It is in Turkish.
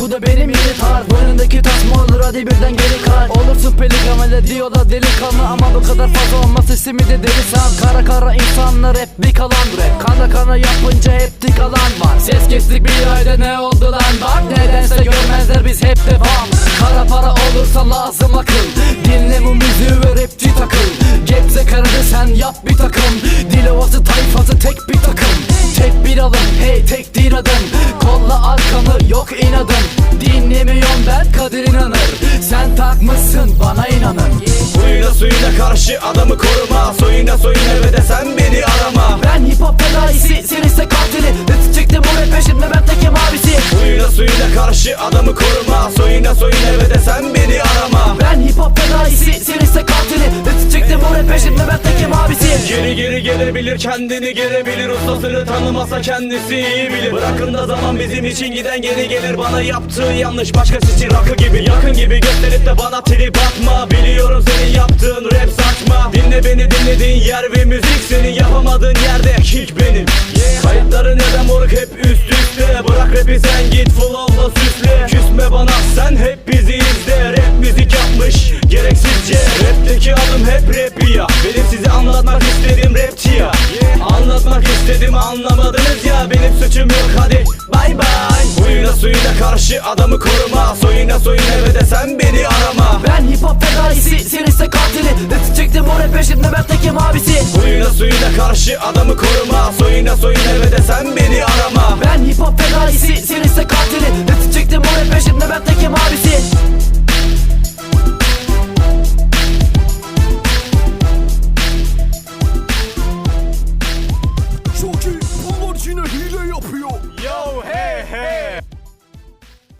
bu da benim yeni tarz Boynundaki tasma olur? Hadi birden geri kal Olursun pelikan öyle diyorlar delikanlı. Ama bu kadar fazla olmaz sesimi de deli san Kara kara insanlar hep bir kalan. Rap Kana kana yapınca hep dik alan var. Ses kestik bir ayda ne oldu lan? Bak Nedense görmezler biz hep devam. Kara para olursa lazım akıl. Dinle bu müziği ve rapçi takıl. Gebze karadı sen yap bir takım. Dil ovası tayfası tek bir takım. Tek bir alım hey tek değil adım. Kolla arkanı yok inadın Dinlemiyorum ben? Kadir inanır. Sen takmışsın bana inanın. Suyuna suyuna karşı adamı koruma. Soyuna soyuna ve de sen beni arama. Ben hip hop fedaisi sen ise katili Let's çektim bu rap peşimde ben tekim abisi. Suyuna suyuna karşı adamı koruma peşimde ben tekim abisi Geri geri gelebilir kendini gelebilir Ustasını tanımasa kendisi iyi bilir. Bırakın da zaman bizim için giden geri gelir. Bana yaptığı yanlış başkası için rakı gibi Yakın gibi gösterip de bana trip atma. Biliyorum senin yaptığın rap saçma. Dinle beni dinlediğin yer ve müzik Senin yapamadığın yerde. Kick benim. Kayıtları neden moruk hep üst üste? Bırak rapi sen git flow'la süsle. Küsme bana sen hep Dedim anlamadınız ya benim suçum yok hadi. Bay bay. Huyuna suyuna karşı adamı koruma. Soyuna soyuna ve desen beni arama. Ben hip hop fedaisi sen ise katili. Ötü çektim o rap peşinde ben tekim abisi. Huyuna suyuna karşı adamı koruma. Soyuna soyuna ve desen beni arama. Ben hip hop fedaisi sen ise katili